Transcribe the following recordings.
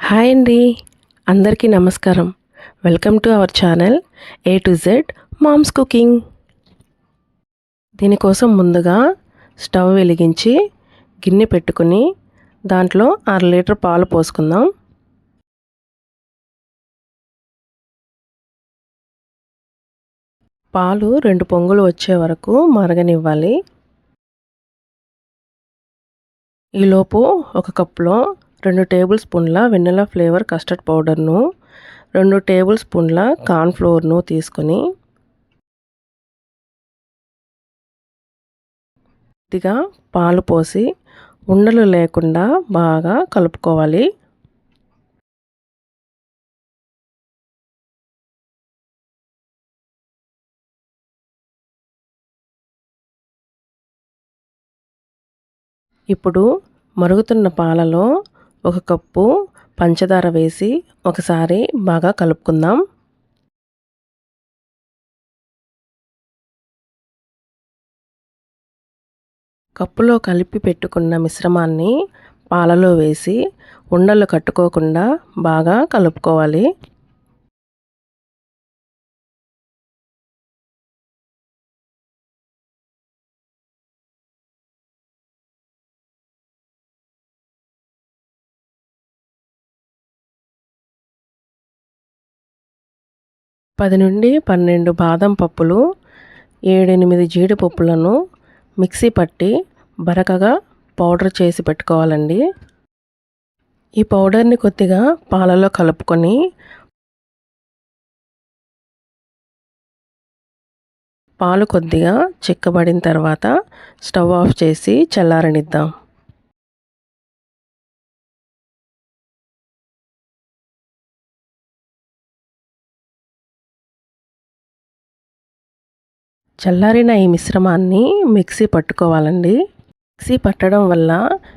Hi అండి. అందరికీ నమస్కారం. Welcome to our channel A to Z moms cooking దీనికోసం ముందుగా స్టవ్ వెలిగించి గిన్నె పెట్టుకుని దాంట్లో అర లీటర్ పాలు పోసుకుందాం. పాలు రెండు పొంగులు వచ్చే వరకు మరగనివ్వాలి. ఈలోపు ఒక కప్లో రెండు టేబుల్ స్పూన్ల వెన్నెలా ఫ్లేవర్ కస్టర్డ్ పౌడర్ను రెండు టేబుల్ స్పూన్ల కార్న్ఫ్లోర్ను తీసుకొని కొద్దిగా పాలు పోసి ఉండలు లేకుండా బాగా కలుపుకోవాలి. ఇప్పుడు మరుగుతున్న పాలలో ఒక కప్పు పంచదార వేసి ఒకసారి బాగా కలుపుకుందాం. కప్పులో కలిపి పెట్టుకున్న మిశ్రమాన్ని పాలలో వేసి ఉండలు కట్టుకోకుండా బాగా కలుపుకోవాలి. పది నుండి పన్నెండు బాదం పప్పులు ఏడెనిమిది జీడిపప్పులను మిక్సీ పట్టి బరకగా పౌడర్ చేసి పెట్టుకోవాలండి. ఈ పౌడర్ని కొద్దిగా పాలలో కలుపుకొని పాలు కొద్దిగా చిక్కబడిన తర్వాత స్టవ్ ఆఫ్ చేసి చల్లారనిద్దాం. చల్లారిన ఈ మిశ్రమాన్ని మిక్సీ పట్టుకోవాలండి. మిక్సీ పట్టడం వల్ల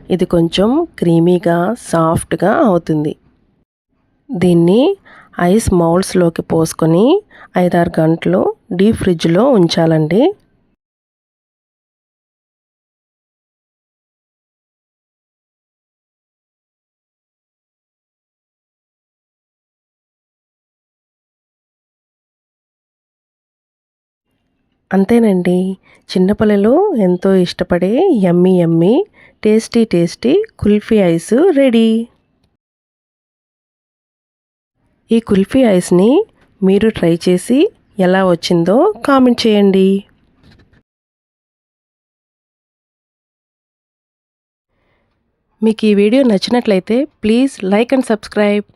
ఇది కొంచెం క్రీమీగా సాఫ్ట్గా అవుతుంది. దీన్ని ఐస్ మౌల్డ్స్లోకి పోసుకొని ఐదారు గంటలు డీప్ ఫ్రిడ్జ్లో ఉంచాలండి. అంతేనండి. చిన్నపిల్లలు ఎంతో ఇష్టపడే yummy yummy tasty tasty kulfi ice ready. ఈ కుల్ఫీ ఐస్ని మీరు ట్రై చేసి ఎలా వచ్చిందో కామెంట్ చేయండి. మీకు ఈ వీడియో నచ్చినట్లయితే ప్లీజ్ లైక్ అండ్ సబ్స్క్రైబ్.